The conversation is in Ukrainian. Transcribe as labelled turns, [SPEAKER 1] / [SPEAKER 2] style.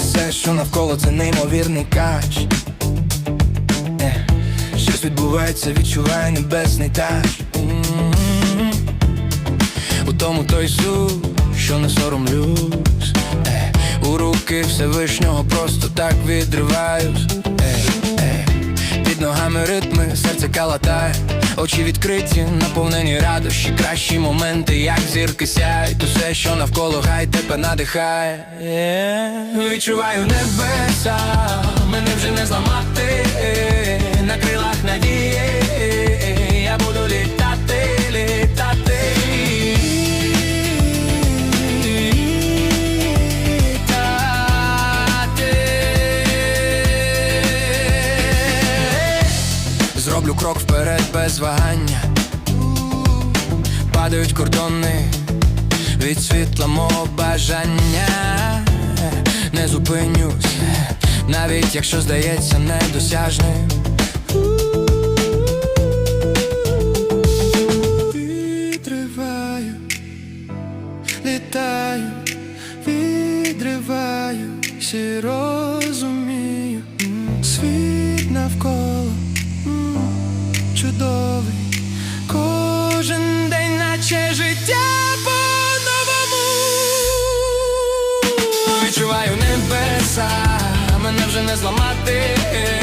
[SPEAKER 1] Все, що навколо, це неймовірний кач. Е, Щось відбувається, відчуваю небесний таж. Тому той суть, що не соромлюсь. Е, У руки Всевишнього просто так відриваюсь. Е, е, Під ногами ритми, серце калатає, очі відкриті, наповнені радощі, кращі моменти, як зірки сяють, усе, що навколо хай тебе надихає. Е, Відчуваю небеса, мене вже Зроблю крок вперед без вагання. Падають кордони від світла мого бажання. Не зупинюсь, навіть якщо здається недосяжним. Відриваю, літаю, відриваю, всі вже не зламати.